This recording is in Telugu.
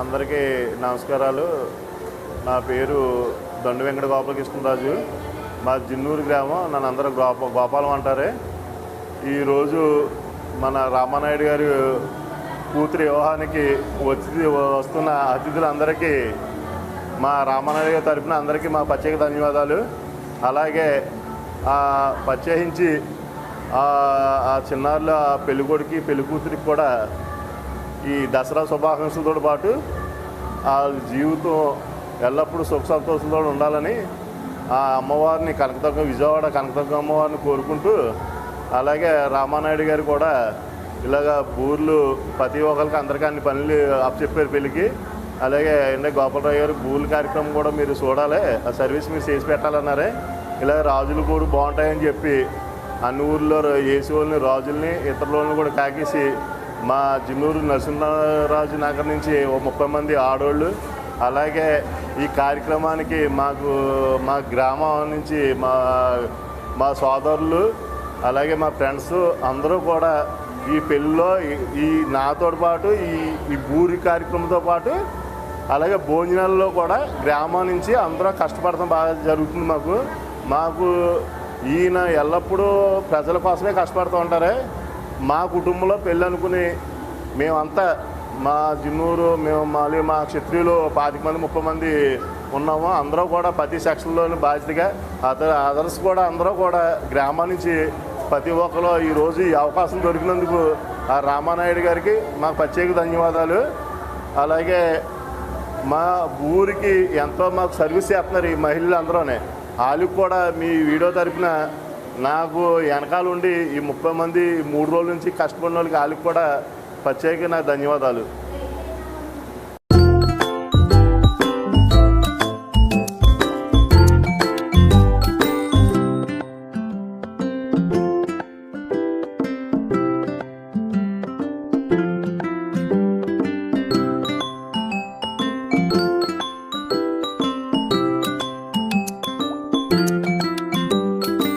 అందరికీ నమస్కారాలు. నా పేరు దండు వెంకట గోపాలకృష్ణరాజు మా జిన్నూరు గ్రామం నన్ను అందరూ గోప గోపాలం అంటారే. ఈరోజు మన రామానాయుడు గారి కూతురి వివాహానికి వచ్చి వస్తున్న అతిథులందరికీ మా రామానాయుడు గారి తరఫున అందరికీ మా ప్రత్యేక ధన్యవాదాలు. అలాగే ప్రత్యేకించి ఆ చిన్నారుల పెళ్ళికొడికి పెళ్ళికూతురికి కూడా ఈ దసరా శుభాకాంక్షలతో పాటు ఆ జీవితం ఎల్లప్పుడూ సుఖ సంతోషంతో ఉండాలని ఆ అమ్మవారిని కనకదుర్గ విజయవాడ కనకదుర్గ అమ్మవారిని కోరుకుంటూ అలాగే రామానాయుడు గారు కూడా ఇలాగ బూర్లు ప్రతి ఒక్కరికి అందరికీ అన్ని పనులు అప్పచెప్పారు పెళ్ళికి. అలాగే అంటే గోపాలరావు గారు బూర్లు కార్యక్రమం కూడా మీరు చూడాలి. ఆ సర్వీస్ మీరు చేసి పెట్టాలన్నారే. ఇలా రాజులు కూడా బాగుంటాయని చెప్పి అన్ని ఊర్లో ఏసీ వాళ్ళని రాజుల్ని ఇతరులని కూడా కాకేసి మా జిన్నూరు నరసింహరాజు నగర్ నుంచి ఓ ముప్పై మంది ఆడోళ్ళు. అలాగే ఈ కార్యక్రమానికి మాకు మా గ్రామం నుంచి మా మా సోదరులు అలాగే మా ఫ్రెండ్స్ అందరూ కూడా ఈ పెళ్ళిలో ఈ- ఈ నాతో పాటు ఈ ఈ బూరి కార్యక్రమంతో పాటు అలాగే భోజనాల్లో కూడా గ్రామం నుంచి అందరూ కష్టపడటం బాగా జరుగుతుంది మాకు. మాకు ఈయన ఎల్లప్పుడూ ప్రజల కోసమే కష్టపడుతూ ఉంటారే. మా కుటుంబంలో పెళ్ళి అనుకుని మేమంతా మా జిన్నూరు మేము మళ్ళీ మా క్షత్రియులు పాతిక మంది ముప్పై మంది ఉన్నాము. అందరూ కూడా ప్రతి సెక్షన్లోని బాధ్యతగా అదర్ అదర్స్ కూడా అందరూ కూడా గ్రామాల నుంచి ప్రతి ఒక్కరు ఈరోజు ఈ అవకాశం దొరికినందుకు ఆ రామానాయుడు గారికి మాకు ప్రత్యేక ధన్యవాదాలు. అలాగే మా ఊరికి ఎంతో మాకు సర్వీస్ చేస్తున్నారు ఈ మహిళలు అందరూనే వాళ్ళకి కూడా మీ వీడియో తరపున నాకు వెనకాల ఉండి ఈ ముప్పై మంది మూడు రోజుల నుంచి కష్టపడిన వాళ్ళకి వాళ్ళకి కూడా ప్రత్యేక నా ధన్యవాదాలు.